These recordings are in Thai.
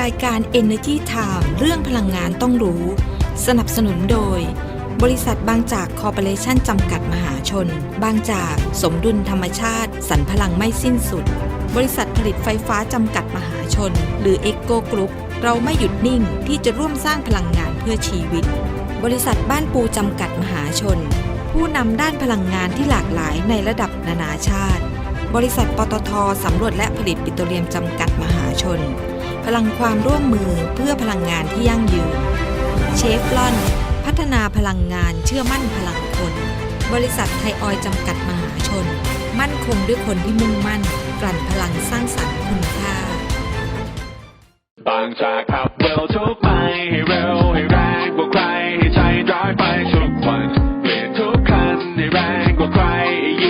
รายการ Energy Time เรื่องพลังงานต้องรู้ สนับสนุนโดย บริษัทบางจากคอร์ปอเรชั่นจำกัดมหาชน บางจากสมดุลธรรมชาติสรรพลังไม่สิ้นสุด บริษัทผลิตไฟฟ้าจำกัดมหาชน หรือ e อ o Group เราไม่หยุดนิ่งที่จะร่วมสร้างพลังงานเพื่อชีวิต บริษัทบ้านปูจำกัดมหาชน ผู้นำด้านพลังงานที่หลากหลายในระดับนานาชาติ บริษัทปตทสำรวจและผลิตปิโตรเลียมจำกัดมหาชน พลังความร่วมมือเพื่อพลังงานที่ยั่งยืน เชฟลอน พัฒนาพลังงานเชื่อมั่นพลังคน บริษัทไทยออยจำกัดมหาชน มั่นคงด้วยคนที่มุ่งมั่น กลั่นพลังสร้างสรรค์คุณค่า บางจากขับเร็วทุกไปให้เร็วให้แรงกว่าใครให้ใจร้ายไปทุกวันเปลี่ยนทุกคันให้แรงกว่าใคร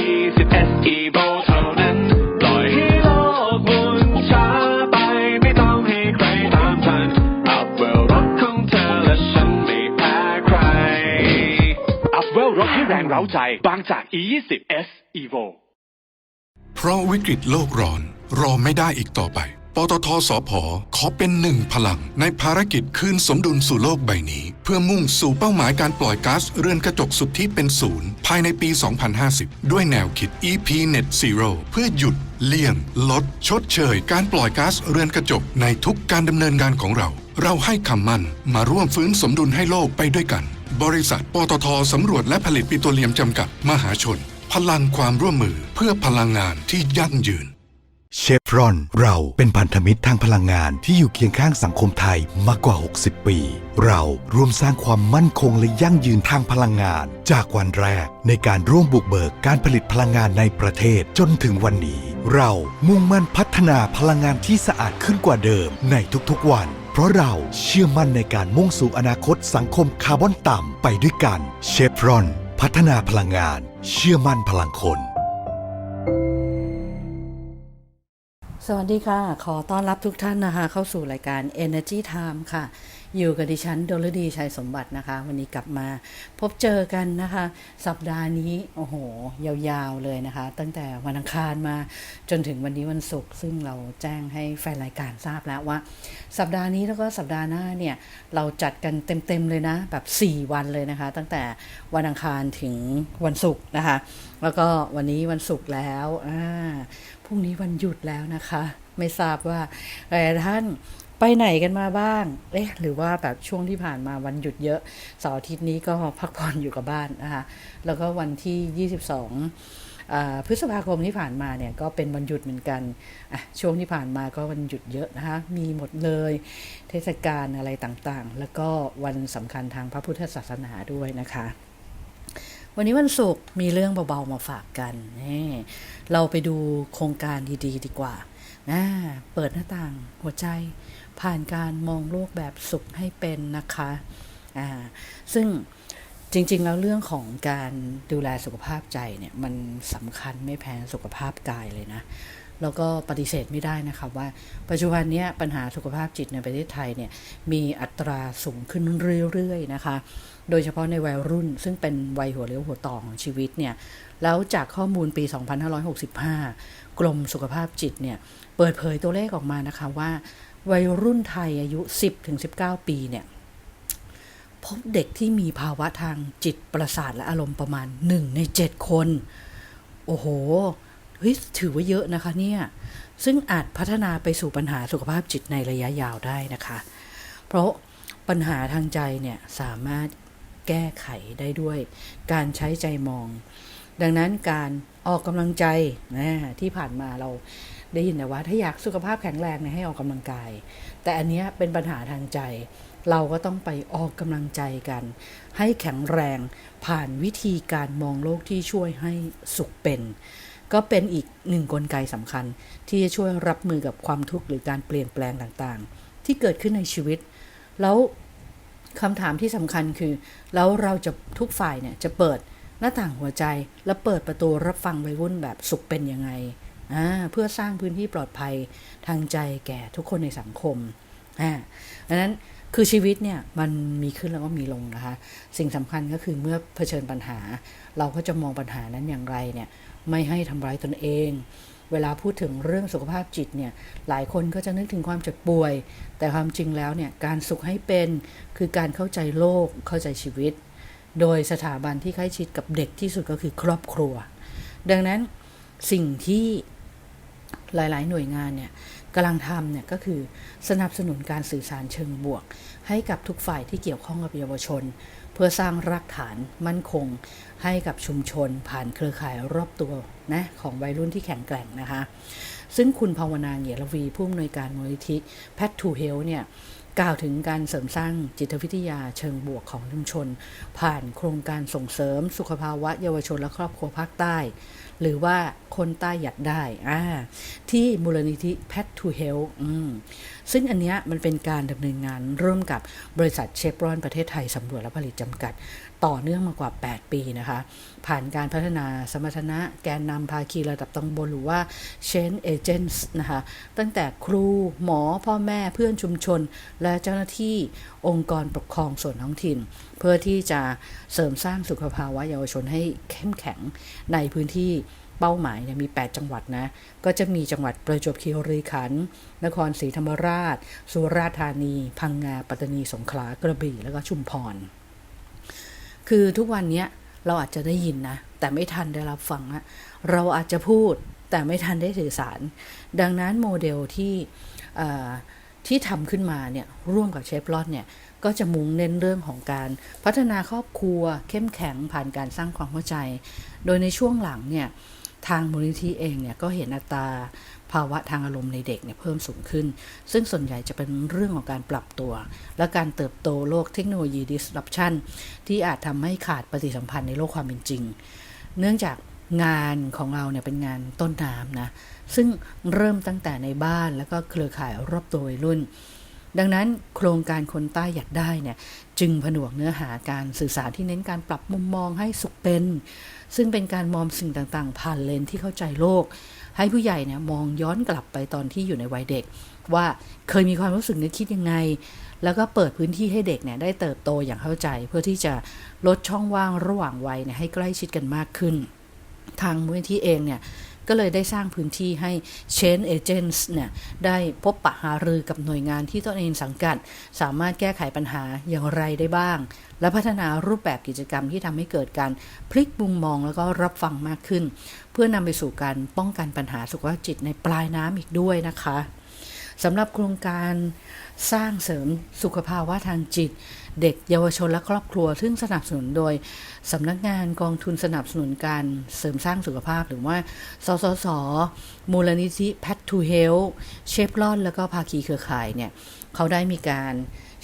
20 SE v o เร้าใจ บางจาก E20 S Evo เพราะวิกฤตโลกร้อน รอไม่ได้อีกต่อไป ปตทสพขอเป็นหนึ่งพลัง ในภารกิจคืนสมดุลสู่โลกใบนี้ เพื่อมุ่งสู่เป้าหมายการปล่อยก๊าซเรือนกระจกสุทธิเป็นศูนย์ ภายในปี 2050 ด้วยแนวคิด EP Net Zero เพื่อหยุดเลี่ยง ลด ชดเชย การปล่อยก๊าซเรือนกระจกในทุกการดำเนินงานของเรา เราให้คำมั่นมาร่วมฟื้นสมดุลให้โลกไปด้วยกัน บริษัท ปตทสำรวจและผลิตปิโตรเลียมจำกัดมหาชน พลังความร่วมมือเพื่อพลังงานที่ยั่งยืน เชฟรอน เราเป็นพันธมิตรทางพลังงานที่อยู่เคียงข้างสังคมไทยมากกว่า 60 ปี เราร่วมสร้างความมั่นคงและยั่งยืนทางพลังงาน จากวันแรกในการร่วมบุกเบิกการผลิตพลังงานในประเทศจนถึงวันนี้ เรามุ่งมั่นพัฒนาพลังงานที่สะอาดขึ้นกว่าเดิมในทุกๆวัน เพราะเราเชื่อมั่นในการมุ่งสู่อนาคตสังคมคาร์บอนต่ำไปด้วยกัน เชฟรอน พัฒนาพลังงาน เชื่อมั่นพลังคน สวัสดีค่ะ ขอต้อนรับทุกท่านนะคะ เข้าสู่รายการ Energy Time ค่ะ อยู่กับดิฉันดลดีชัยสมบัตินะคะ วันนี้กลับมาพบเจอกันนะคะ สัปดาห์นี้ โอ้โห ยาวๆเลยนะคะ ตั้งแต่วันอังคารมาจนถึงวันนี้วันศุกร์ซึ่งเราแจ้งให้แฟนรายการทราบแล้วว่า สัปดาห์นี้แล้วก็สัปดาห์หน้าเนี่ย เราจัดกันเต็มๆเลยนะ แบบ 4 วันเลยนะคะ ตั้งแต่วันอังคารถึงวันศุกร์นะคะ แล้วก็วันนี้วันศุกร์แล้วอ่าพรุ่งนี้วันหยุดแล้วนะคะ ไม่ทราบว่าหลายท่าน ไปไหนกันมาบ้าง เอ๊ะ หรือว่าแบบช่วงที่ผ่านมาวันหยุดเยอะ เสาร์อาทิตย์นี้ก็พักผ่อนอยู่กับบ้านนะคะ แล้วก็วันที่ 22อ่าพฤษภาคมที่ผ่านมาเนี่ยก็เป็นวันหยุดเหมือนกันช่วงที่ผ่านมาก็วันหยุดเยอะนะคะ มีหมดเลย เทศกาลอะไรต่างๆ แล้วก็วันสำคัญทางพระพุทธศาสนาด้วยนะคะวันนี้วันศุกร์มีเรื่องเบาๆมาฝากกันนี่เราไปดูโครงการดีๆ ดีกว่านะเปิดหน้าต่างหัวใจ ผ่านการมองโลกแบบสุขให้เป็นนะคะอ่าซึ่งจริง ๆ แล้วเรื่องของการดูแลสุขภาพใจเนี่ยมันสำคัญไม่แพ้สุขภาพกายเลยนะ แล้วก็ปฏิเสธไม่ได้นะครับว่าปัจจุบันนี้ปัญหาสุขภาพจิตในประเทศไทยเนี่ยมีอัตราสูงขึ้นเรื่อยๆนะคะ โดยเฉพาะในวัยรุ่น ซึ่งเป็นวัยหัวเลี้ยวหัวต่อของชีวิตเนี่ยแล้วจากข้อมูลปี 2565 กรมสุขภาพจิตเนี่ยเปิดเผยตัวเลขออกมานะคะว่า วัยรุ่นไทยอายุ 10-19 ปีเนี่ยพบเด็กที่มีภาวะทางจิตประสาทและอารมณ์ประมาณ 1 ใน 7 คน โอ้โหเฮ้ยถือว่าเยอะนะคะเนี่ย ซึ่งอาจพัฒนาไปสู่ปัญหาสุขภาพจิตในระยะยาวได้นะคะ เพราะปัญหาทางใจเนี่ยสามารถแก้ไขได้ด้วย การใช้ใจมอง ดังนั้นการออกกำลังใจนะที่ผ่านมาเรา ได้ยินแต่ว่าถ้าอยากสุขภาพแข็งแรงเนี่ยให้ออกกำลังกาย แต่อันนี้เป็นปัญหาทางใจ เราก็ต้องไปออกกำลังใจกัน ให้แข็งแรงผ่านวิธีการมองโลกที่ช่วยให้สุขเป็น ก็เป็นอีกหนึ่งกลไกสำคัญ ที่จะช่วยรับมือกับความทุกข์หรือการเปลี่ยนแปลงต่างๆ ที่เกิดขึ้นในชีวิต แล้วคำถามที่สำคัญคือ แล้วเราจะทุกฝ่ายเนี่ยจะเปิดหน้าต่างหัวใจและเปิดประตูรับฟังวัยรุ่นแบบสุขเป็นยังไง เพื่อสร้างพื้นที่ปลอดภัยทางใจแก่ทุกคนในสังคมอาดังนั้นคือชีวิตเนี่ยมันมีขึ้นแล้วก็มีลงนะคะ สิ่งสำคัญก็คือเมื่อเผชิญปัญหา เราก็จะมองปัญหานั้นอย่างไรเนี่ยไม่ให้ทำร้ายตนเอง เวลาพูดถึงเรื่องสุขภาพจิตเนี่ยหลายคนก็จะนึกถึงความเจ็บป่วย แต่ความจริงแล้วเนี่ยการสุขให้เป็นคือการเข้าใจโลกเข้าใจชีวิต โดยสถาบันที่ใกล้ชิดกับเด็กที่สุดก็คือครอบครัว ดังนั้นสิ่งที่ หลายๆ หน่วยงานเนี่ยกำลังทำเนี่ยก็คือสนับสนุนการสื่อสารเชิงบวก ให้กับทุกฝ่ายที่เกี่ยวข้องกับเยาวชน เพื่อสร้างรากฐานมั่นคง ให้กับชุมชน ผ่านเครือข่ายรอบตัวนะของวัยรุ่นที่แข็งแกร่งนะคะ ซึ่งคุณภาวนาเหียรวีผู้อำนวยการมูลนิธิแพททูเฮลเนี่ยกล่าวถึงการเสริมสร้างจิตวิทยาเชิงบวกของชุมชน ผ่านโครงการส่งเสริมสุขภาวะเยาวชนและครอบครัวภาคใต้ หรือว่าคนใต้หยัดได้อ่าที่มูลนิธิ Pet to Health อืมซึ่งอันเนี้ยมันเป็นการดำเนินงานร่วมกับบริษัทเชฟรอนประเทศไทยสำรวจและผลิตจำกัด ต่อเนื่องมากว่า 8 ปีนะคะ ผ่านการพัฒนาสมรรถนะแกนนำภาคีระดับตำบลหรือว่า Change Agents นะคะ ตั้งแต่ครูหมอพ่อแม่เพื่อนชุมชน และเจ้าหน้าที่องค์กรปกครองส่วนท้องถิ่น เพื่อที่จะเสริมสร้างสุขภาวะเยาวชนให้เข้มแข็งในพื้นที่เป้าหมายเนี่ยมี 8 จังหวัดนะ ก็จะมีจังหวัดประจวบคีรีขันธ์ นครศรีธรรมราช สุราษฎร์ธานี พังงา ปัตตานี สงขลา กระบี่ แล้วก็ชุมพร คือทุกวันเนี้ย เราอาจจะได้ยินนะ แต่ไม่ทันได้รับฟังอะเราอาจจะพูดแต่ไม่ทันได้สื่อสาร ดังนั้นโมเดลที่ที่ทำขึ้นมาเนี่ยร่วมกับเชฟรอนเนี่ยก็จะมุ่งเน้นเรื่องของการพัฒนาครอบครัวเข้มแข็งผ่านการสร้างความเข้าใจ โดยในช่วงหลังเนี่ยทางมูลนิธิเองเนี่ยก็เห็นอัตรา ภาวะทางอารมณ์ในเด็กเนี่ยเพิ่มสูงขึ้น ซึ่งส่วนใหญ่จะเป็นเรื่องของการปรับตัว และการเติบโตโลกเทคโนโลยี disruption ที่อาจทำให้ขาดปฏิสัมพันธ์ในโลกความเป็นจริง เนื่องจากงานของเราเนี่ยเป็นงานต้นน้ำนะ ซึ่งเริ่มตั้งแต่ในบ้านแล้วก็เครือข่ายรอบตัววัยรุ่น ดังนั้นโครงการคนใต้อยากได้เนี่ยจึงผนวกเนื้อหาการสื่อสารที่เน้นการปรับมุมมองให้สุขเป็น ซึ่งเป็นการมองสิ่งต่างๆ ผ่านเลนที่เข้าใจโลก ให้ผู้ใหญ่เนี่ยมองย้อนกลับไปตอนที่อยู่ในวัยเด็ก ว่าเคยมีความรู้สึกนึกคิดยังไง แล้วก็เปิดพื้นที่ให้เด็กเนี่ยได้เติบโตอย่างเข้าใจ เพื่อที่จะลดช่องว่างระหว่างวัยเนี่ยให้ใกล้ชิดกันมากขึ้น ทางมูลนิธิเองเนี่ยก็เลยได้สร้างพื้นที่ให้ Change Agents เนี่ยได้พบปะหารือกับหน่วยงานที่ตนเองสังกัด สามารถแก้ไขปัญหาอย่างไรได้บ้าง และพัฒนารูปแบบกิจกรรมที่ทำให้เกิดการพลิกมุมมองแล้วก็รับฟังมากขึ้น เพื่อนำไปสู่การป้องกันปัญหาสุขภาพจิตในปลายน้ำอีกด้วยนะคะสำหรับโครงการสร้างเสริมสุขภาวะทางจิต เด็กเยาวชนและครอบครัว ซึ่งสนับสนุนโดยสำนักงานกองทุนสนับสนุนการเสริมสร้างสุขภาพหรือว่า สสส มูลนิธิ Pet to Health เชฟรอนแล้วก็ภาคีเครือข่ายเนี่ย เขาได้มีการ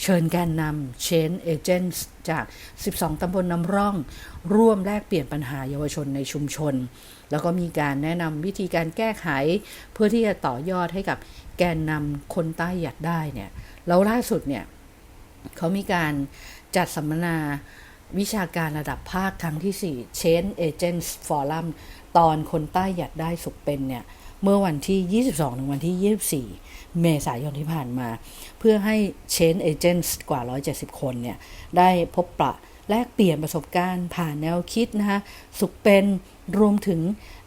เชิญแกนนำ Change Agents จาก 12 ตำบลนำร่อง ร่วมแลกเปลี่ยนปัญหาเยาวชนในชุมชน แล้วก็มีการแนะนำวิธีการแก้ไข เพื่อที่จะต่อยอดให้กับแกนนำคนใต้หยัดได้เนี่ยแล้วล่าสุดเนี่ยเขามีการจัดสัมมนาวิชาการระดับภาคครั้งที่ 4 Change Agents Forum ตอนคนใต้อยากได้สุขเป็นเนี่ยเมื่อวันที่ 22 ถึงวันที่ 24 เมษายนที่ผ่านมา เพื่อให้ Change Agents กว่า 170 คนเนี่ยได้พบปะ แลกเปลี่ยนประสบการณ์ ผ่านแนวคิดนะคะสุขเป็นรวมถึง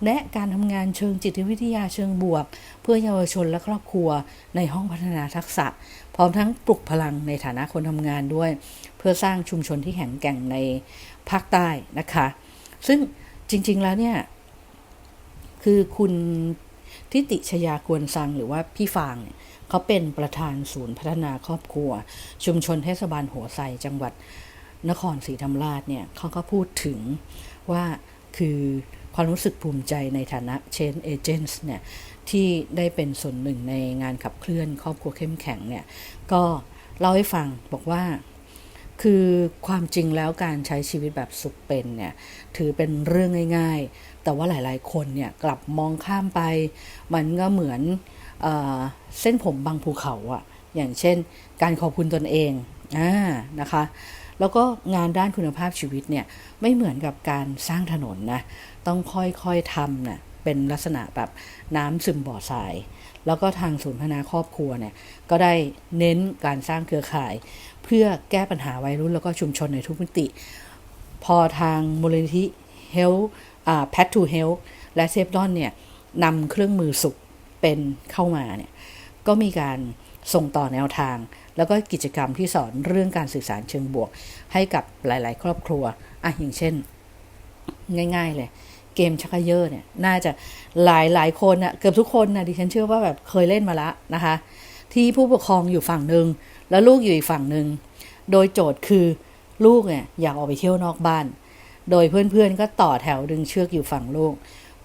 แนะการทำงานเชิงจิตวิทยาเชิงบวก เพื่อเยาวชนและครอบครัวในห้องพัฒนาทักษะ พร้อมทั้งปลุกพลังในฐานะคนทำงานด้วย เพื่อสร้างชุมชนที่แข็งแกร่งในภาคใต้นะคะ ซึ่งจริง ๆแล้วเนี่ย คือคุณทิติชยาควรสังหรือว่าพี่ฟางเนี่ยเขาเป็นประธานศูนย์พัฒนาครอบครัว ชุมชนเทศบาลหัวไซจังหวัด นครศรีธรรมราชเนี่ยเขาก็พูดถึงว่าคือความรู้สึกภูมิใจในฐานะ Change Agents เนี่ยที่ได้เป็นส่วนหนึ่งในงานขับเคลื่อนครอบครัวเข้มแข็งเนี่ยก็เล่าให้ฟังบอกว่าคือความจริงแล้วการใช้ชีวิตแบบสุขเป็นเนี่ยถือเป็นเรื่องง่าย ๆ แต่ว่าหลายๆคนเนี่ยกลับมองข้ามไป มันก็เหมือนเออเส้นผมบางภูเขาอะอย่างเช่น การขอบคุณตนเองอ่านะคะ แล้วก็งานด้านคุณภาพชีวิตเนี่ยไม่เหมือนกับการสร้างถนนนะต้องค่อยๆทำนะเป็นลักษณะแบบน้ำซึมบ่อทราย แล้วก็ทางศูนย์พัฒนาครอบครัวเนี่ยก็ได้เน้นการสร้างเครือข่าย เพื่อแก้ปัญหาวัยรุ่นแล้วก็ชุมชนในทุกมิติ พอทางมูลนิธิ Health อ่า Pet to Health และเซฟดอนเนี่ยนำเครื่องมือสุขเป็นเข้ามาเนี่ยก็มีการส่งต่อแนวทาง แล้วก็กิจกรรมที่สอนเรื่องการสื่อสารเชิงบวก ให้กับหลาย ๆ ครอบครัวอะอย่างเช่น ง่าย ๆ เลย เกมชักเยอเนี่ย น่าจะหลายหลายคนนะเกือบทุกคนนะดิฉันเชื่อว่าแบบเคยเล่นมาล้วนะคะ ที่ผู้ปกครองอยู่ฝั่งหนึ่งแล้วลูกอยู่อีกฝั่งหนึ่งโดยโจทย์คือลูกเนี่ยอยากออกไปเที่ยวนอกบ้าน โดยเพื่อนๆก็ต่อแถวดึงเชือกอยู่ฝั่งลูก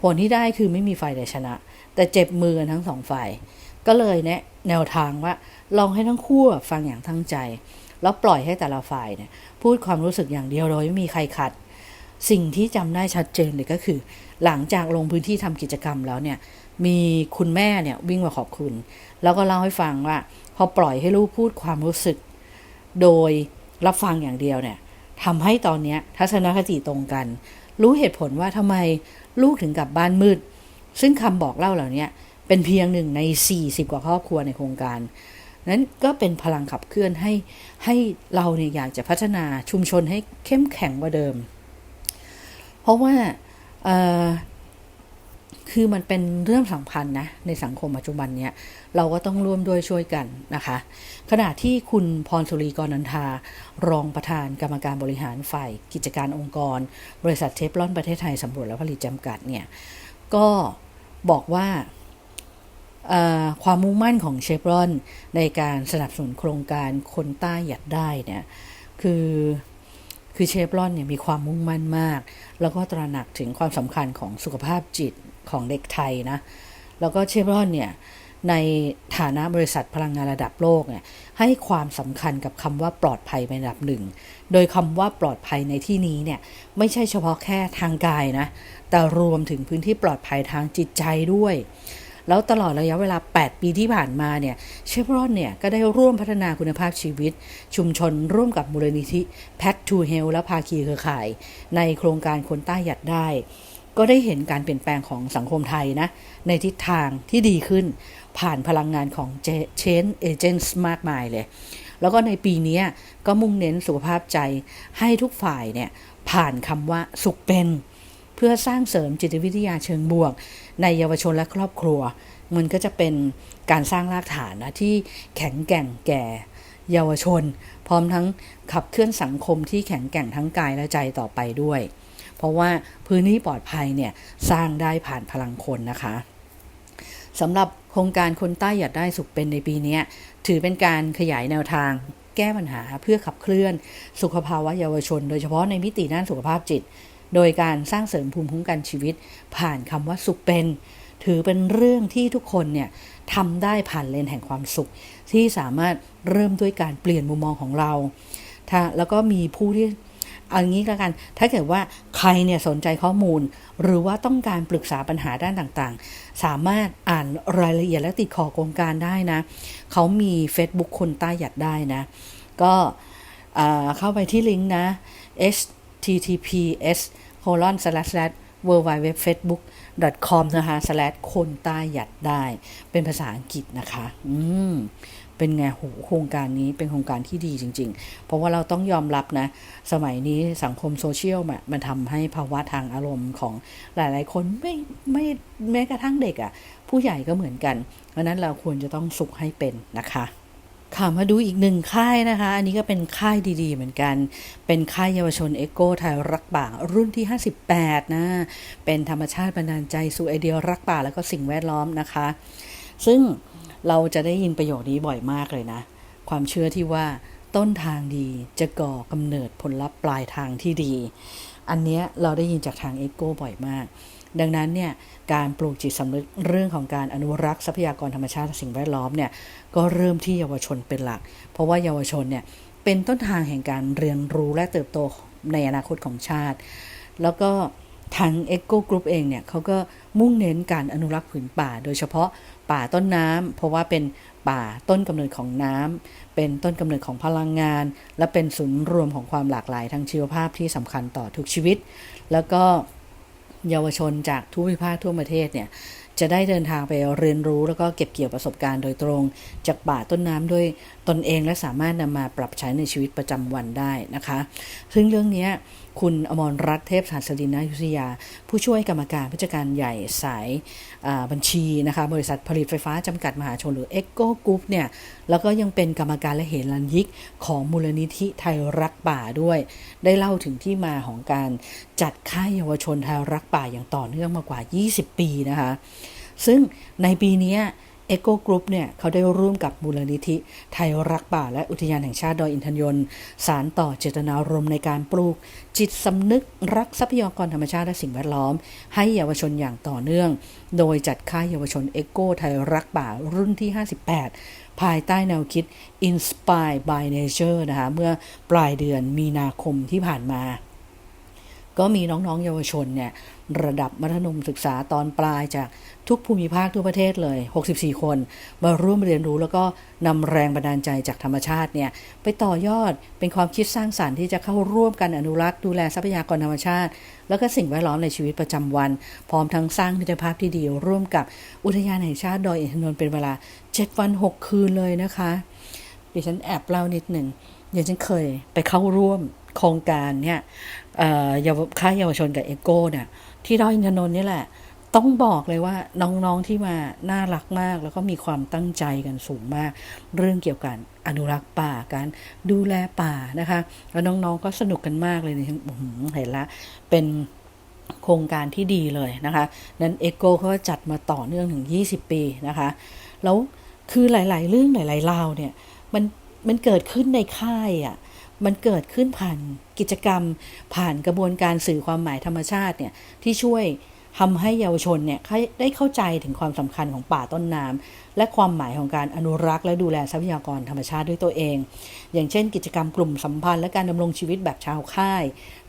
ผลที่ได้คือไม่มีฝ่ายใดชนะ แต่เจ็บมือกันทั้งสองฝ่าย ก็เลยแนะแนวทางว่า ลองให้ทั้งคู่ฟังอย่างทั้งใจ แล้วปล่อยให้แต่ละฝ่ายเนี่ยพูดความรู้สึกอย่างเดียวโดยไม่มีใครขัด สิ่งที่จำได้ชัดเจนเลยก็คือ หลังจากลงพื้นที่ทำกิจกรรมแล้วเนี่ยมีคุณแม่เนี่ยวิ่งมาขอบคุณ แล้วก็เล่าให้ฟังว่า พอปล่อยให้ลูกพูดความรู้สึก โดยรับฟังอย่างเดียวเนี่ยทำให้ตอนนี้ทัศนคติตรงกัน รู้เหตุผลว่าทำไมลูกถึงกลับบ้านมืด ซึ่งคำบอกเล่าเหล่านี้เป็นเพียงหนึ่งใน 40 กว่าครอบครัวในโครงการ นั้นก็เป็นพลังขับเคลื่อนให้ให้เราเนี่ยอยากจะพัฒนาชุมชนให้เข้มแข็งกว่าเดิม เพราะว่าคือมันเป็นเรื่องสำคัญนะในสังคมปัจจุบันเนี้ยเราก็ต้องร่วมด้วยช่วยกันนะคะ ขณะที่คุณพรสุรีกรนันทารองประธานกรรมการบริหารฝ่ายกิจการองค์กร บริษัทเทฟลอนประเทศไทยสำรวจและผลิตจำกัดเนี่ยก็บอกว่า ความมุ่งมั่นของเชฟรอนในการสนับสนุนโครงการคนใต้หยัดได้เนี่ยคือคือเชฟรอนเนี่ยมีความมุ่งมั่นมาก แล้วก็ตระหนักถึงความสำคัญของสุขภาพจิตของเด็กไทยนะ แล้วก็เชฟรอนเนี่ยในฐานะบริษัทพลังงานระดับโลกเนี่ยให้ความสำคัญกับคำว่าปลอดภัยเป็นระดับหนึ่ง โดยคำว่าปลอดภัยในที่นี้เนี่ยไม่ใช่เฉพาะแค่ทางกายนะ แต่รวมถึงพื้นที่ปลอดภัยทางจิตใจด้วย แล้วตลอดระยะเวลา 8 ปีที่ผ่านมาเนี่ยเชฟรอนเนี่ยก็ได้ร่วมพัฒนาคุณภาพชีวิต ชุมชนร่วมกับมูลนิธิ Path to h e a l และภาคีเครือข่าย ในโครงการคนใต้หยัดได้ ก็ได้เห็นการเปลี่ยนแปลงของสังคมไทยนะในทิศทางที่ดีขึ้น ผ่านพลังงานของ Change Agents มากมายเลย แล้วก็ในปีนี้ก็มุ่งเน้นสุขภาพใจให้ทุกฝ่ายเนี่ยผ่านคำว่าสุขเป็น เพื่อสร้างเสริมจิตวิทยาเชิงบวก ในเยาวชนและครอบครัว มันก็จะเป็นการสร้างรากฐานนะที่แข็งแกร่งแก่เยาวชน พร้อมทั้งขับเคลื่อนสังคมที่แข็งแกร่งทั้งกายและใจต่อไปด้วย เพราะว่าพื้นที่ปลอดภัยเนี่ยสร้างได้ผ่านพลังคนนะคะสำหรับโครงการคนใต้อยากได้สุขเป็นในปีนี้ถือเป็นการขยายแนวทาง แก้ปัญหาเพื่อขับเคลื่อน สุขภาวะเยาวชน โดยเฉพาะในมิติด้านสุขภาพจิต โดยการสร้างเสริมภูมิคุ้มกันชีวิต ผ่านคำว่าสุขเป็น ถือเป็นเรื่องที่ทุกคนเนี่ยทำได้ผ่านเลนแห่งความสุข ที่สามารถเริ่มด้วยการเปลี่ยนมุมมองของเราถ้าแล้วก็มีผู้ที่เอางี้แล้วกัน ถ้าเกิดว่าใครเนี่ยสนใจข้อมูล หรือว่าต้องการปรึกษาปัญหาด้านต่างๆ สามารถอ่านรายละเอียดและติดขอโครงการได้นะ เขามี Facebook คนใต้หยัดได้นะ ก็เข้าไปที่ลิงก์นะ https colon slash slash w w w facebook com นะคะ slash คนใต้หยัดได้ เป็นภาษาอังกฤษนะคะ อืม เป็นไงโหโครงการนี้เป็นโครงการที่ดีจริง ๆ เพราะว่าเราต้องยอมรับนะ สมัยนี้สังคมโซเชียลมันมันทำให้ภาวะทางอารมณ์ของหลาย ๆ คนไม่ไม่แม้กระทั่งเด็กอะ่ะ ผู้ใหญ่ก็เหมือนกัน เพราะนั้นเราควรจะต้องสุขให้เป็นนะคะ ค่ะมาดูอีกหนึ่งค่ายนะคะ อันนี้ก็เป็นค่ายดีๆ เหมือนกัน เป็นค่ายเยาวชนเอโก้ไทยรักป่ารุ่นที่ 58 นะ เป็นธรรมชาติบันดาลใจสู่ไอเดียรักป่าแล้วก็สิ่งแวดล้อมนะคะ ซึ่งเราจะได้ยินประโยคนี้บ่อยมากเลยนะ ความเชื่อที่ว่าต้นทางดีจะก่อกำเนิดผลลัพธ์ปลายทางที่ดี อันเนี้ยเราได้ยินจากทางเอโก้บ่อยมาก ดังนั้นเนี่ยการปลูกจิตสำนึกเรื่องของการอนุรักษ์ทรัพยากรธรรมชาติสิ่งแวดล้อมเนี่ยก็เริ่มที่เยาวชนเป็นหลัก เพราะว่าเยาวชนเนี่ยเป็นต้นทางแห่งการเรียนรู้และเติบโตในอนาคตของชาติ แล้วก็ทาง e c o Group เองเนี่ยเขาก็มุ่งเน้นการอนุรักษ์ผืนป่า โดยเฉพาะป่าต้นน้ำเพราะว่าเป็นป่าต้นกำเนิดของน้ำเป็นต้นกำเนิดของพลังงาน และเป็นศูนย์รวมของความหลากหลายทางชีวภาพที่สำคัญต่อทุกชีวิต แล้วก็ เยาวชนจากทุกภูมิภาคทั่วประเทศเนี่ยจะได้เดินทางไปเรียนรู้แล้วก็เก็บเกี่ยวประสบการณ์โดยตรง จากป่าต้นน้ำด้วยตนเองและสามารถนำมาปรับใช้ในชีวิตประจำวันได้นะคะ ซึ่งเรื่องนี้ คุณอมรรัตน์เทพศาสดินายุทธยา ผู้ช่วยกรรมการผู้จัดการใหญ่สายบัญชีนะคะบริษัทผลิตไฟฟ้าจำกัดมหาชนหรือ e c o Group เนี่ยแล้วก็ยังเป็นกรรมการและเหรัญยิกของมูลนิธิไทยรักป่าด้วย ได้เล่าถึงที่มาของการจัดค่ายเยาวชนไทยรักป่าอย่างต่อเนื่องมากว่า 20 ปีนะคะ ซึ่งในปีนี้ เอโกกรุ๊ปเนี่ยเขาได้ร่วมกับมูลนิธิ ไทยรักป่าและอุทยานแห่งชาติดอยอินทนนท์สารต่อเจตนารมณ์ในการปลูก จิตสำนึกรักทรัพยากรธรรมชาติและสิ่งแวดล้อม ให้เยาวชนอย่างต่อเนื่อง โดยจัดค่ายเยาวชนเอโกไทยรักป่ารุ่นที่ 58 ภายใต้แนวคิด Inspire by Nature นะคะเมื่อปลายเดือนมีนาคมที่ผ่านมา ก็มีน้องๆเยาวชนเนี่ยระดับมัธยมศึกษาตอนปลายจากทุกภูมิภาคทั่วประเทศเลย 64 คน มาร่วมเรียนรู้แล้วก็นำแรงบันดาลใจจากธรรมชาติเนี่ยไปต่อยอดเป็นความคิดสร้างสารรค์ที่จะเข้าร่วมกันอนุรักษ์ดูแลทรัพยากรธรรมชาติ แล้วก็สิ่งแวดล้อมในชีวิตประจำวัน พร้อมทั้งสร้างมิตรภาพที่ดี ร่วมกับอุทยานแห่งชาติดอยอินทนนท์เป็นเวลา 7 วัน 6 คืนเลยนะคะดิฉันแอบเล่านิดหนึ่งเดี๋ยวฉันเคยไปเข้าร่วมโครงการเนี่ย เยาวค่ายเยาวชนกับเอโก้เนี่ยที่ดอยอินทนนท์นี่แหละ ต้องบอกเลยว่าน้องๆที่มาน่ารักมาก แล้วก็มีความตั้งใจกันสูงมาก เรื่องเกี่ยวกับอนุรักษ์ป่าการดูแลป่านะคะ แล้วน้องๆก็สนุกกันมากเลยเนี่ยอื้อหือเห็นละเป็นโครงการที่ดีเลยนะคะ นั้นเอโก้เขาก็จัดมาต่อเนื่องถึง 20 ปีนะคะ แล้วคือหลาย ๆ เรื่องหลาย ๆ ราวเนี่ยมันมันเกิดขึ้นในค่ายอะ มันเกิดขึ้นผ่านกิจกรรม ผ่านกระบวนการสื่อความหมายธรรมชาติเนี่ยที่ช่วยทำให้เยาวชนเนี่ยได้เข้าใจถึงความสำคัญของป่าต้นน้ำและความหมายของการอนุรักษ์และดูแลทรัพยากรธรรมชาติด้วยตัวเอง อย่างเช่น กิจกรรมกลุ่มสัมพันธ์และการดำรงชีวิตแบบชาวค่าย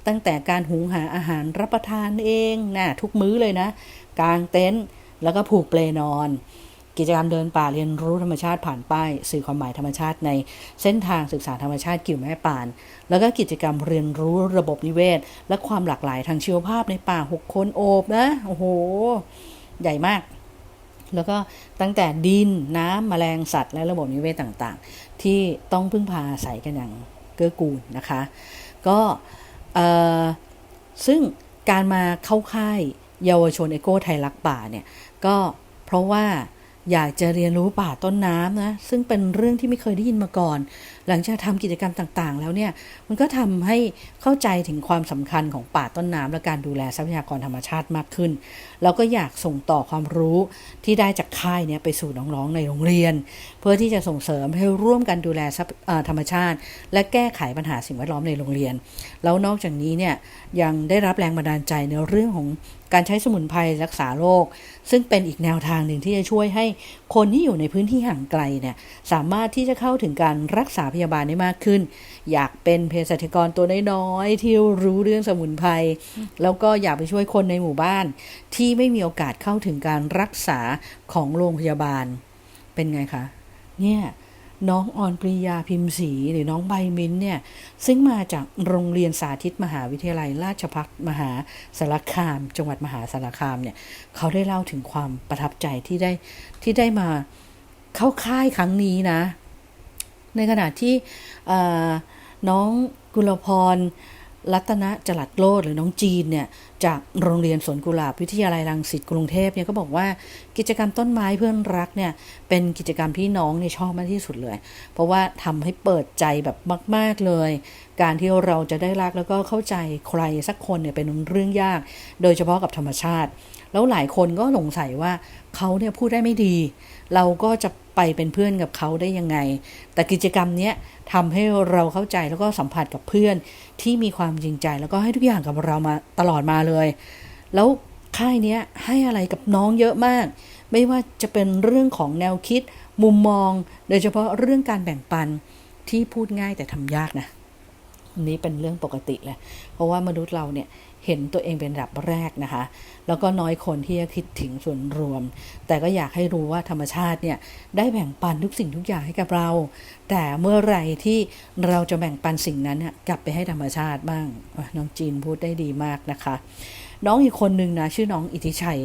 ตั้งแต่การหุงหาอาหารรับประทานเองนะทุกมื้อเลยนะ กางเต็นท์แล้วก็ผูกเปลนอน กิจกรรมเดินป่าเรียนรู้ธรรมชาติผ่านป้ายสื่อความหมายธรรมชาติในเส้นทางศึกษาธรรมชาติกิ่วแม่ป่าน แล้วก็กิจกรรมเรียนรู้ระบบนิเวศ และความหลากหลายทางชีวภาพในป่าหกคนโอบนะโอ้โห ใหญ่มาก แล้วก็ตั้งแต่ดินน้ำแมลงสัตว์ และระบบนิเวศต่างๆ ที่ต้องพึ่งพาอาศัยกันอย่างเกื้อกูลนะคะ ก็เออซึ่งการมาเข้าค่ายเยาวชนเอโก้ไทยรักป่าเนี่ยก็เพราะว่า อยากจะเรียนรู้ป่าต้นน้ำนะซึ่งเป็นเรื่องที่ไม่เคยได้ยินมาก่อน หลังจากทำกิจกรรมต่างๆ แล้วเนี่ยมันก็ทำให้เข้าใจถึงความสำคัญของป่าต้นน้ำและการดูแลทรัพยากรธรรมชาติมากขึ้น แล้วก็อยากส่งต่อความรู้ที่ได้จากค่ายเนี่ยไปสู่น้องๆในโรงเรียน เพื่อที่จะส่งเสริมให้ร่วมกันดูแลทรัพเอ่อธรรมชาติ และแก้ไขปัญหาสิ่งแวดล้อมในโรงเรียน แล้วนอกจากนี้เนี่ยยังได้รับแรงบันดาลใจในเรื่องของ การใช้สมุนไพรรักษาโรค ซึ่งเป็นอีกแนวทางหนึ่งที่จะช่วยให้คนที่อยู่ในพื้นที่ห่างไกลเนี่ยสามารถที่จะเข้าถึงการรักษาพยาบาลได้มากขึ้น อยากเป็นเภสัชกรตัวน้อยๆที่รู้เรื่องสมุนไพรแล้วก็อยากไปช่วยคนในหมู่บ้าน ที่ไม่มีโอกาสเข้าถึงการรักษาของโรงพยาบาลเป็นไงคะเนี่ย น้องออนปริยาพิมพ์ศรีหรือน้องใบมิ้นเนี่ยซึ่งมาจากโรงเรียนสาธิตมหาวิทยาลัย ราชภัฏมหาสารคาม จังหวัดมหาสารคามเนี่ยเขาได้เล่าถึงความประทับใจที่ได้ที่ได้มาเข้าค่ายครั้งนี้นะ ในขณะที่น้องกุลพร รัตนจรัดโลดหรือน้องจีนเนี่ยจากโรงเรียนสวนกุหลาบวิทยาลัยรังสิตกรุงเทพเนี่ยก็บอกว่ากิจกรรมต้นไม้เพื่อนรักเนี่ยเป็นกิจกรรมที่น้องเนี่ยชอบมากที่สุดเลย เพราะว่าทำให้เปิดใจแบบมาก ๆเลย การที่เราจะได้รักแล้วก็เข้าใจใครสักคนเนี่ยเป็นเรื่องยาก โดยเฉพาะกับธรรมชาติ แล้วหลายคนก็สงสัยว่าเขาเนี่ยพูดได้ไม่ดี เราก็จะ ไปเป็นเพื่อนกับเขาได้ยังไง แต่กิจกรรมเนี้ยทำให้เราเข้าใจแล้วก็สัมผัสกับเพื่อนที่มีความจริงใจ แล้วก็ให้ทุกอย่างกับเรามาตลอดมาเลย แล้วค่ายเนี้ยให้อะไรกับน้องเยอะมาก ไม่ว่าจะเป็นเรื่องของแนวคิด มุมมอง โดยเฉพาะเรื่องการแบ่งปันที่พูดง่ายแต่ทำยากนะนนี้เป็นเรื่องปกติแหละเพราะว่ามนุษย์เราเนี่ย เห็นตัวเองเป็นระดับแรกนะคะ แล้วก็น้อยคนที่จะคิดถึงส่วนรวม แต่ก็อยากให้รู้ว่าธรรมชาติเนี่ยได้แบ่งปันทุกสิ่งทุกอย่างให้กับเรา แต่เมื่อไรที่เราจะแบ่งปันสิ่งนั้นกลับไปให้ธรรมชาติบ้างน้องจีนพูดได้ดีมากนะคะน้องอีกคนหนึ่งนะ ชื่อน้องอิทธิชัย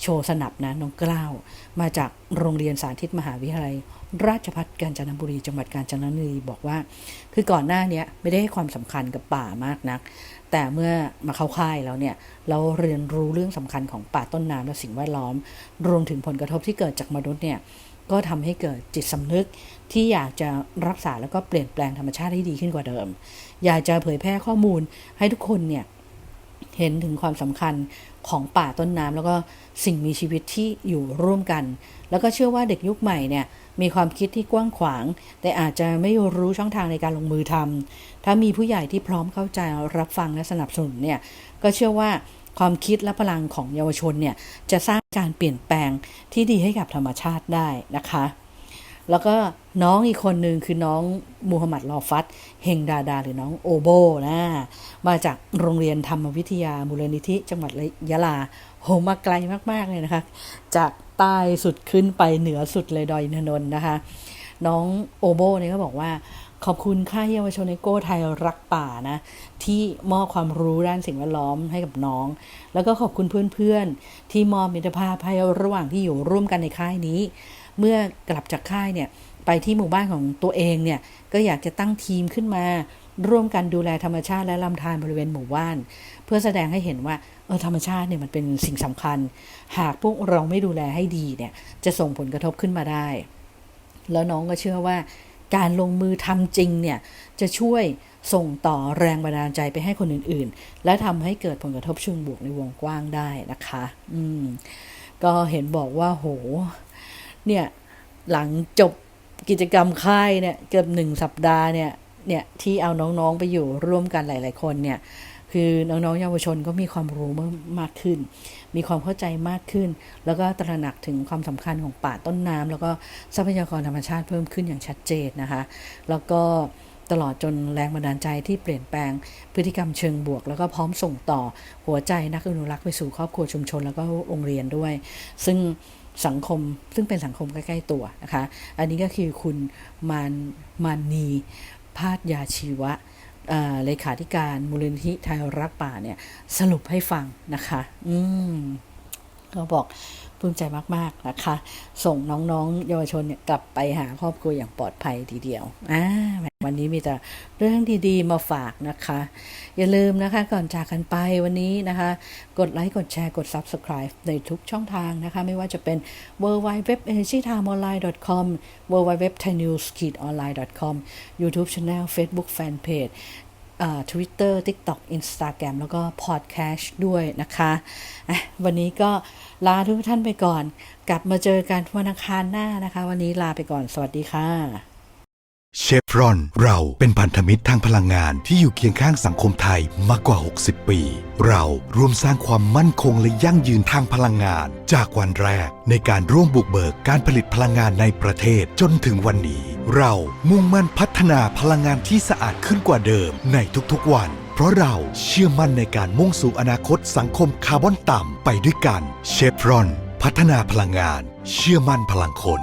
โชสนับนะ น้องกล้าว มาจากโรงเรียนสาธิตมหาวิทยาลัย ราชภัฏกาญจนบุรีจังหวัดกาญจนบุรีบอกว่า คือก่อนหน้านี้ไม่ได้ให้ความสำคัญกับป่ามากนัก แต่เมื่อมาเข้าค่ายแล้วเนี่ยเราเรียนรู้เรื่องสำคัญของป่าต้นน้ำและสิ่งแวดล้อม รวมถึงผลกระทบที่เกิดจากมนุษย์เนี่ยก็ทำให้เกิดจิตสำนึกที่อยากจะรักษาแล้วก็เปลี่ยนแปลงธรรมชาติให้ดีขึ้นกว่าเดิม อยากจะเผยแพร่ข้อมูลให้ทุกคนเนี่ยเห็นถึงความสำคัญ ของป่าต้นน้ำแล้วก็สิ่งมีชีวิตที่อยู่ร่วมกัน แล้วก็เชื่อว่าเด็กยุคใหม่เนี่ยมีความคิดที่กว้างขวาง แต่อาจจะไม่รู้ช่องทางในการลงมือทำถ้ามีผู้ใหญ่ที่พร้อมเข้าใจรับฟังและสนับสนุนเนี่ยก็เชื่อว่าความคิดและพลังของเยาวชนเนี่ยจะสร้างการเปลี่ยนแปลงที่ดีให้กับธรรมชาติได้นะคะ แล้วก็น้องอีกคนหนึ่งคือน้องมูฮัมหมัดลอฟัตเฮงดาดาหรือน้องโอโบนะมาจากโรงเรียนธรรมวิทยามูลนิธิจังหวัดยะลาโหมาไกลมาก ๆ เลยนะคะ จากใต้สุดขึ้นไปเหนือสุดเลยดอยนนนท์นะคะ น้องโอโบเนี่ยก็บอกว่าขอบคุณค่ายเยาวชนในโก้ไทยรักป่านะ ที่มอบความรู้ด้านสิ่งแวดล้อมให้กับน้อง แล้วก็ขอบคุณเพื่อนๆ ที่มอบมิตรภาพให้ระหว่างที่อยู่ร่วมกันในค่ายนี้ เมื่อกลับจากค่ายเนี่ยไปที่หมู่บ้านของตัวเองเนี่ยก็อยากจะตั้งทีมขึ้นมา ร่วมกันดูแลธรรมชาติและลำธารบริเวณหมู่บ้าน เพื่อแสดงให้เห็นว่าเออธรรมชาติเนี่ยมันเป็นสิ่งสำคัญ หากพวกเราไม่ดูแลให้ดีเนี่ยจะส่งผลกระทบขึ้นมาได้ แล้วน้องก็เชื่อว่า การลงมือทำจริงเนี่ยจะช่วยส่งต่อแรงบันดาลใจไปให้คนอื่นๆ และทำให้เกิดผลกระทบเชิงบวกในวงกว้างได้นะคะ อืมก็เห็นบอกว่าโห เนี่ยหลังจบกิจกรรมค่ายเนี่ยเกือบหนึ่งสัปดาห์เนี่ยเนี่ยที่เอาน้องๆไปอยู่ร่วมกันหลาย ๆ คนเนี่ยคือน้องๆเยาวชนก็มีความรู้มากขึ้น มีความเข้าใจมากขึ้น แล้วก็ตระหนักถึงความสำคัญของป่าต้นน้ำแล้วก็ทรัพยากรธรรมชาติเพิ่มขึ้นอย่างชัดเจนนะคะ แล้วก็ตลอดจนแรงบันดาลใจที่เปลี่ยนแปลงพฤติกรรมเชิงบวก แล้วก็พร้อมส่งต่อหัวใจนักอนุรักษ์ไปสู่ครอบครัวชุมชน แล้วก็โรงเรียนด้วย ซึ่ง สังคมซึ่งเป็นสังคมใกล้ ๆ ตัวนะคะ อันนี้ก็คือคุณมานมานีพาดยาชีวะเลขาธิการมูลนิธิไทยรักป่าเนี่ย สรุปให้ฟังนะคะ อืมเขาบอก ปลื้มใจมากๆนะคะ ส่งน้องๆ เยาวชนเนี่ยกลับไปหาครอบครัวอย่างปลอดภัยทีเดียวอ่าวันนี้มีแต่เรื่องดีๆมาฝากนะคะ อย่าลืมนะคะก่อนจากกันไปวันนี้นะคะ กดไลค์กดแชร์กด Subscribe ในทุกช่องทางนะคะ ไม่ว่าจะเป็น w w w e n e r g y t i m e o n l i n e c o m w w w t h a i n e w s o n l i n e c o m YouTube Channel Facebook Fanpage ทวิตเตอร์ทิกต็อกอินสตาแกรมแล้วก็พอดแคสต์ด้วยนะคะวันนี้ก็ลาทุกท่านไปก่อน กลับมาเจอกันวันอังคารหน้านะคะ วันนี้ลาไปก่อนสวัสดีค่ะ เชฟรอนเราเป็นพันธมิตรทางพลังงานที่อยู่เคียงข้างสังคมไทยมากกว่า 60 ปี เราร่วมสร้างความมั่นคงและยั่งยืนทางพลังงาน จากวันแรกในการร่วมบุกเบิกการผลิตพลังงานในประเทศจนถึงวันนี้ เรามุ่งมั่นพัฒนาพลังงานที่สะอาดขึ้นกว่าเดิมในทุกๆวัน เพราะเราเชื่อมั่นในการมุ่งสู่อนาคตสังคมคาร์บอนต่ำไปด้วยกัน เชฟรอน พัฒนาพลังงาน เชื่อมั่นพลังคน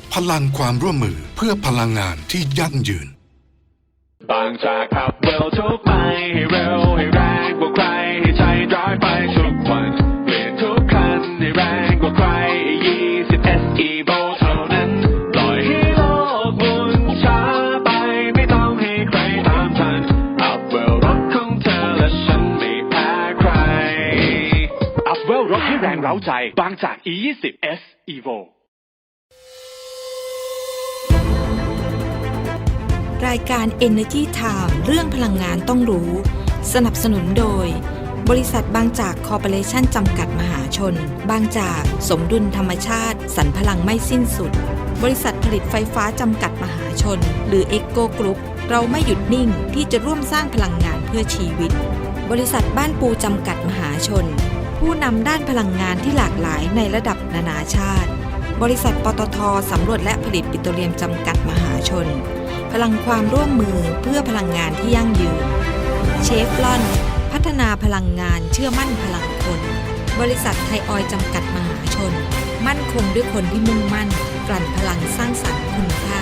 พลังความร่วมมือเพื่อพลังงานที่ยั่งยืน บางจากขับเร็วทุกไปให้เร็วให้แรงกว่าใครให้ใจร้ายไปทุกวันเปลี่ยนทุกคันให้แรงกว่าใคร20 SE v o เท่านั้นปล่อยให้โลกหมุนช้าไปไม่ต้องให้ใครตามทันอัพเวลรถของเธอและฉันไม่แพ้ใครอัพเวลรถให้แรงเร้าใจ บางจาก E20 S Evo รายการ Energy Time เรื่องพลังงานต้องรู้ สนับสนุนโดย บริษัทบางจากคอร์ปอเรชั่นจำกัดมหาชน บางจากสมดุลธรรมชาติสรรพลังไม่สิ้นสุด บริษัทผลิตไฟฟ้าจำกัดมหาชน หรือ e อ็กโกกรุ๊ปเราไม่หยุดนิ่งที่จะร่วมสร้างพลังงานเพื่อชีวิต บริษัทบ้านปูจำกัดมหาชน ผู้นำด้านพลังงานที่หลากหลายในระดับนานาชาติ บริษัทปตทสำรวจและผลิตปิโตรเลียมจำกัดมหาชน พลังความร่วมมือเพื่อพลังงานที่ยั่งยืน เชฟลอน พัฒนาพลังงานเชื่อมั่นพลังคน บริษัทไทยออยจำกัดมหาชน มั่นคงด้วยคนที่มุ่งมั่น กลั่นพลังสร้างสรรค์คุณค่า